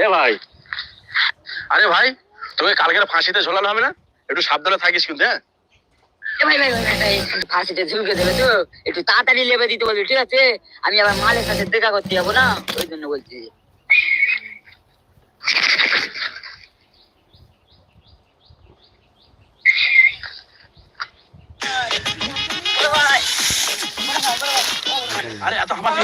এ ভাই। আরে ভাই তোকে কালকের ফাঁসিতে ঝোলানো হবে না? একটু সাবধানে থাকিস কিন্তু হ্যাঁ? ভাই ভাই ভাই ভাই, ভাই ফাঁসিতে ঝুলকে দেবে তো। একটু তাড়াতাড়ি লেবে দিতে বলবি ঠিক আছে? আমি আবার মালের সাথে দেখা করতে যাব না? ওই জন্য বলছি।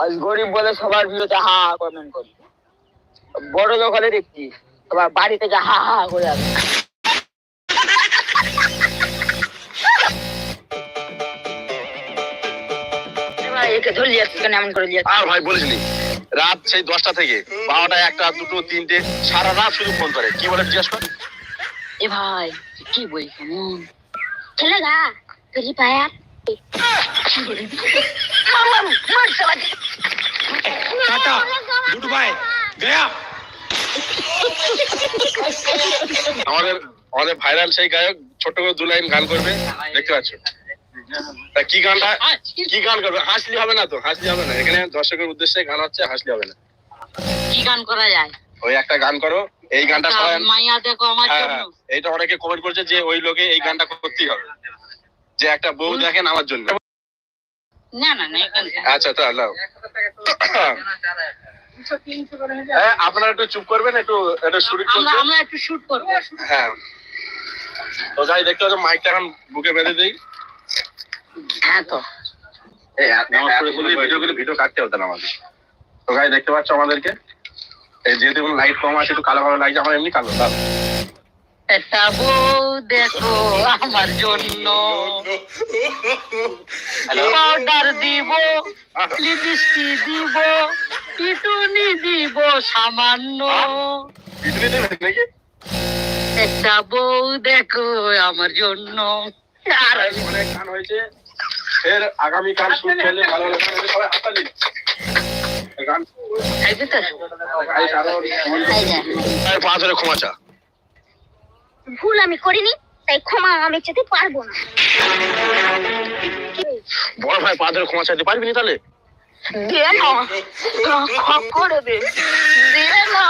আর গরিব বলে সবার হা হা কমেন্ট করি বড় দেখছি আবার হা হা করে আসে। ভাই বলেছিলি রাত সেই দশটা থেকে বারোটা একটা দুটো তিনটে সারা রাত শুধু ফোন করে কি বলে জিজ্ঞেস কর। এ ভাই কি বলছি ছেলে গা ফ্রি ফায়ার আমাদের আমাদের ভাইরাল সেই গায়ক ছোট করে দু লাইন গান করবে দেখতে তা কি গানটা? কি গান করবে? হাসলি হবে না তো? হাসলি হবে না। এখানে দর্শকের উদ্দেশ্যে গান হচ্ছে হাসলি হবে না। কি গান করা যায়? ওই একটা গান করো। এই গানটা হ্যাঁ, হ্যাঁ। এইটা অনেকে কমেন্ট করছে যে ওই লোকে এই গানটা করতেই হবে। যে একটা বউ দেখেন আমার জন্য। না না না। আচ্ছা তাহলে হ্যাঁ, আপনারা একটু চুপ করবেন একটু একটু শুরু আমরা করবেন আমরা একটু শুট করব। হ্যাঁ। তো যাই দেখতে পাচ্ছ মাইকটা এখন বুকে বেঁধে দিই। হ্যাঁ তো। ভিডিও গুলো ভিডিও কাটতে হতো না আমাদের। তো গাই দেখতে পাচ্ছ আমাদেরকে? যেহেতু লাইট কম আছে একটু কালো কালো লাগছে আমার এমনি কালো একটা বউ দেখো আমার জন্য। পাউডার দিব লিপস্টিক দিব পিটুনি দিব সামান্য। একটা বউ দেখো আমার জন্য। আর আর অনেক গান হয়েছে। এর আগামী কাল শুট খেলে ভালো হলে সবাই গান এই তো। গাইস আরও। এই যে। আর পা ধরে ক্ষমা চা। ভুল আমি করিনি তাই ক্ষমা আমি চাইতে পারব না। বড় ভাই পা ধরে ক্ষমা চাইতে পারবি না তাহলে? দিয়ে না। করে দে। দিয়ে না।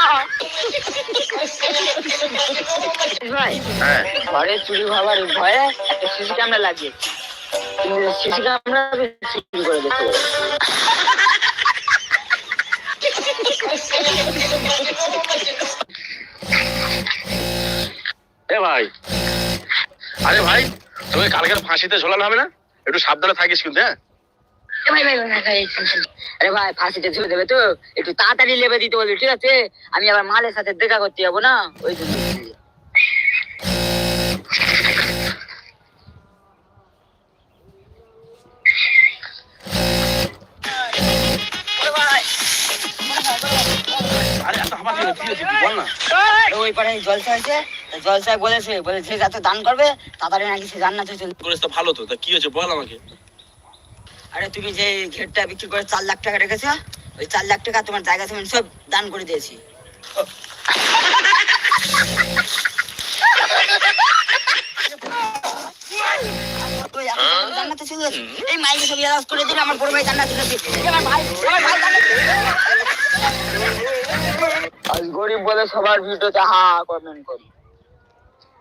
ভাই হ্যাঁ। ঘরে চুরি ভাবার ভয়ে একটা সিসি ক্যামেরা লাগিয়ে সিসি ক্যামেরা চুরি করে এ ভাই। আরে ভাই তোকে কালকের ফাঁসিতে ঝোলানো হবে না? একটু সাবধানে থাকিস কিন্তু হ্যাঁ? আরে ভাই ফাঁসিতে ঝুলে দেবে তো। একটু তাড়াতাড়ি লেবে দিতে বলবি ঠিক আছে? আমি আবার মালের সাথে দেখা করতে যাব না? ওই জন্য। পাড়ায় জলসা বলেছে বলে যে যাতে দান করবে তাড়াতাড়ি নাকি সে জান্নাত তো ভালো তো তা কি হয়েছে বল আমাকে। আরে তুমি যে ঘেরটা বিক্রি করে চার লাখ টাকা রেখেছো ওই চার লাখ টাকা তোমার জায়গা সব দান করে দিয়েছি। ওই এখন তো জান্নাতে চলে গেছে। এই মাইকে সব করে দিলে আমার বড় ভাই জান্নাতে গেছে। আমার ভাই আমার ভাই জান্নাতে গরিব বলে সবার ভিডিওতে হা হা কমেন্ট করি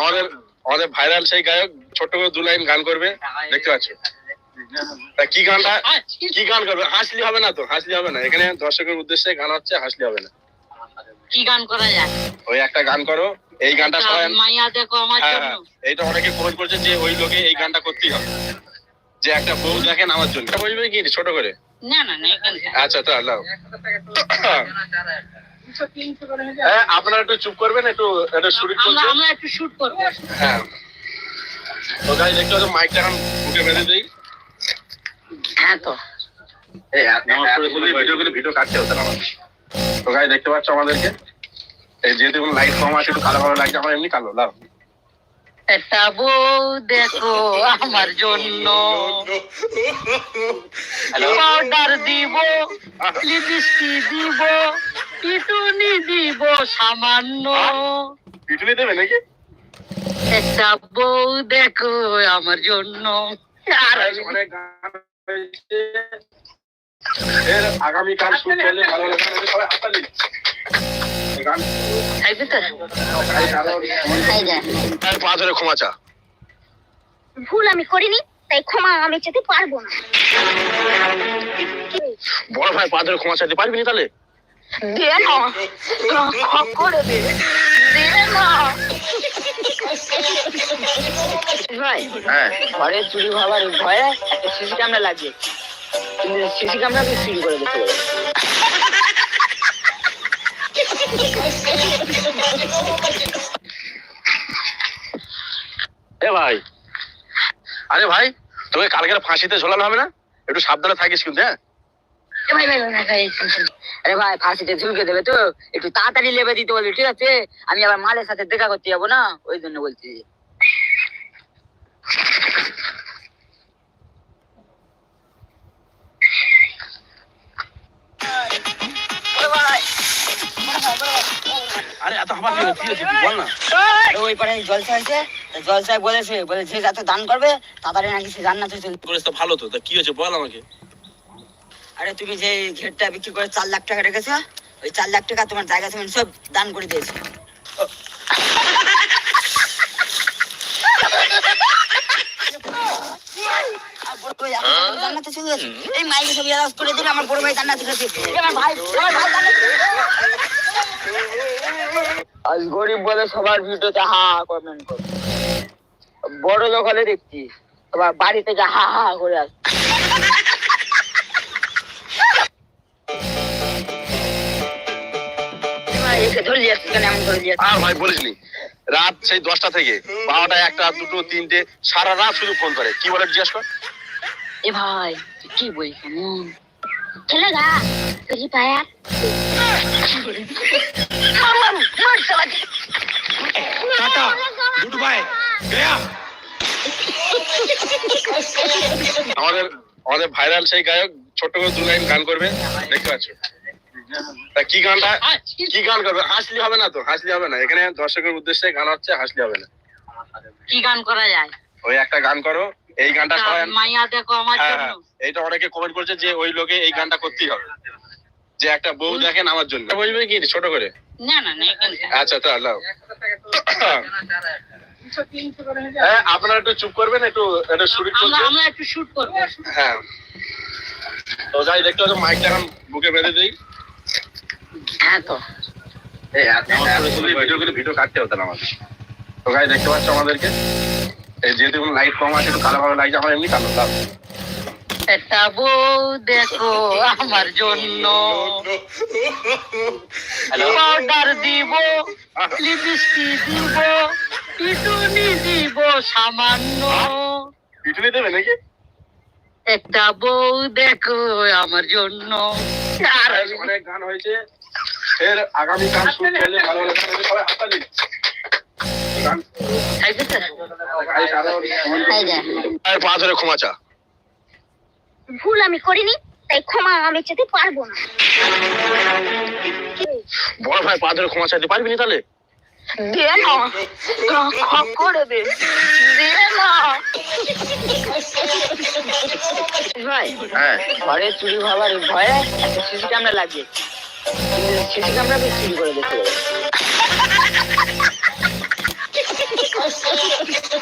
আমাদের আমাদের ভাইরাল সেই গায়ক ছোট করে দু লাইন গান করবে দেখতে পাচ্ছ? কি গানটা? কি গান করবে? হাসলি হবে না তো? হাসলি হবে না? এখানে দর্শকের উদ্দেশ্যে গান হচ্ছে হাসলি হবে না। কি গান করা যায়? ওই একটা গান করো। এই গানটা সবাই মাইয়া দেখো আমার হ্যাঁ জন্য। হ্যাঁ, এইটা অনেকে কমেন্ট করছে যে ওই লোকে এই গানটা করতেই হবে। যে একটা বউ দেখেন আমার জন্য। বলবে কি? ছোট করে? না না না আচ্ছা তো আল্লাহ হ্যাঁ আপনারা একটু চুপ করবেন একটু আমরা একটু শুট করব। হ্যাঁ। তো মাইকটা এখন বুকে বেঁধে দিই। হ্যাঁ তো। এই ভিডিও করে ভিডিও কাটতে হতো না তো দেখতে পাচ্ছ আমাদেরকে? এই যেহেতু লাইট কম আছে একটু কালো কালো লাগছে আমার এমনি কালো লাভ একটা বউ দেখো আমার জন্য। পাউডার দিব লিপস্টিক দিব পিটুনি দিব সামান্য। পিটুনি দেবে নাকি? একটা বউ দেখো আমার জন্য। আর আগামীকাল শুট ভালো লাগবে না, সবাই হাততালি। গান তো এই যে। আর পা ধরে ক্ষমা চা ভুল আমি করিনি তাই ক্ষমা আমি যেতে পারব না বড় ভাই পা ধরে ক্ষমা চাইতে পারবি না তাহলে দে না করে দে দে না ভাই ঘরে চুরি হওয়ার ভয়ে একটা সিসি ক্যামেরা লাগিয়ে কিন্তু সিসি ক্যামেরা চুরি করে দিতে এ ভাই। আরে ভাই, তোকে কালকে ফাঁসিতে ঝোলানো হবে না? একটু সাবধানে থাকিস কিন্তু হ্যাঁ। আরে ভাই, ফাঁসিতে ঝুলকে দেবে তো? একটু তাড়াতাড়ি লেবে দিতে বলবি, ঠিক আছে? আমি আবার মালের সাথে দেখা করতে যাব না? ওই জন্য বলছি। এত হাবার কি হচ্ছে তুই বল না। ওই পারে জলসা হয়েছে জলসায় বলেছে বলে যে যত দান করবে তাড়াতাড়ি নাকি সে জান্নাতে চলে তো ভালো তো তা কি হয়েছে বল আমাকে। আরে তুমি যে ঘেরটা বিক্রি করে চার লাখ টাকা রেখেছো ওই চার লাখ টাকা তোমার জায়গা তুমি সব দান করে দিয়েছে। জান্নাতে চলে গেছে। এই মাইকে সব করে দিলে আমার বড় ভাই জান্নাতে গেছে। আমার ভাই আমার ভাই জান্নাতে আজ গরিব বলে সবার ভিডিওতে হা হা কমেন্ট করে। বড় লোক হলে দেখছি বাড়ি থেকে হা হা করে আসছে? আর ভাই বলিসনি রাত সেই দশটা থেকে বারোটা একটা দুটো তিনটে সারা রাত শুধু ফোন করে। কি বলে জিজ্ঞাসা কর। এ ভাই কি আমাদের ভাইরাল সেই গায়ক ছোট করে দু লাইন গান করবে। দেখতে পাচ্ছ? তা কি গানটা? কি গান করবে? হাসলি হবে না তো? হাসলি হবে না। এখানে দর্শকের উদ্দেশ্যে গান হচ্ছে হাসলি হবে না। কি গান করা যায়? ওই একটা গান করো। এই গানটা মাইয়া দেখো আমার হ্যাঁ জন্য। হ্যাঁ, এইটা অনেকে কমেন্ট করছে যে ওই লোকে এই গানটা করতেই হবে। যে একটা বউ দেখেন আমার জন্য। বলবে কি? ছোট করে? না না না আচ্ছা তো আল্লাহ হ্যাঁ আপনারা একটু চুপ করবেন একটু আমরা একটু শুট করব। হ্যাঁ। তো গাই দেখতে হচ্ছে মাইকটা এখন বুকে বেঁধে দিই। হ্যাঁ তো। ভিডিও কাটতে হতো না আমাদের। তো গাই দেখতে পাচ্ছ আমাদেরকে? যেহেতু লাইট কম আছে একটু কালো কালো লাগছে আমার এমনি কালো লাভ একটা বউ দেখো আমার জন্য। পাউডার দিব লিপস্টিক দিব। পিটুনি দিব সামান্য। পিছনে দেবে নাকি? একটা বউ দেখো আমার জন্য। আর অনেক গান হয়েছে। এর আগামীকাল শুট করলে ভালো। গান পা ধরে ক্ষমা চা। আমি করিনি তাই ক্ষমা আমি যেতে পারব না। বড় ভাই পা ধরে ক্ষমা চাইতে পারবি না তাহলে? দে না করে দে। দে না ভাই হ্যাঁ। ঘরে চুরি হওয়ার ভয়ে একটা সিসি ক্যামেরা লাগিয়ে সিসি ক্যামেরা চুরি করে পারে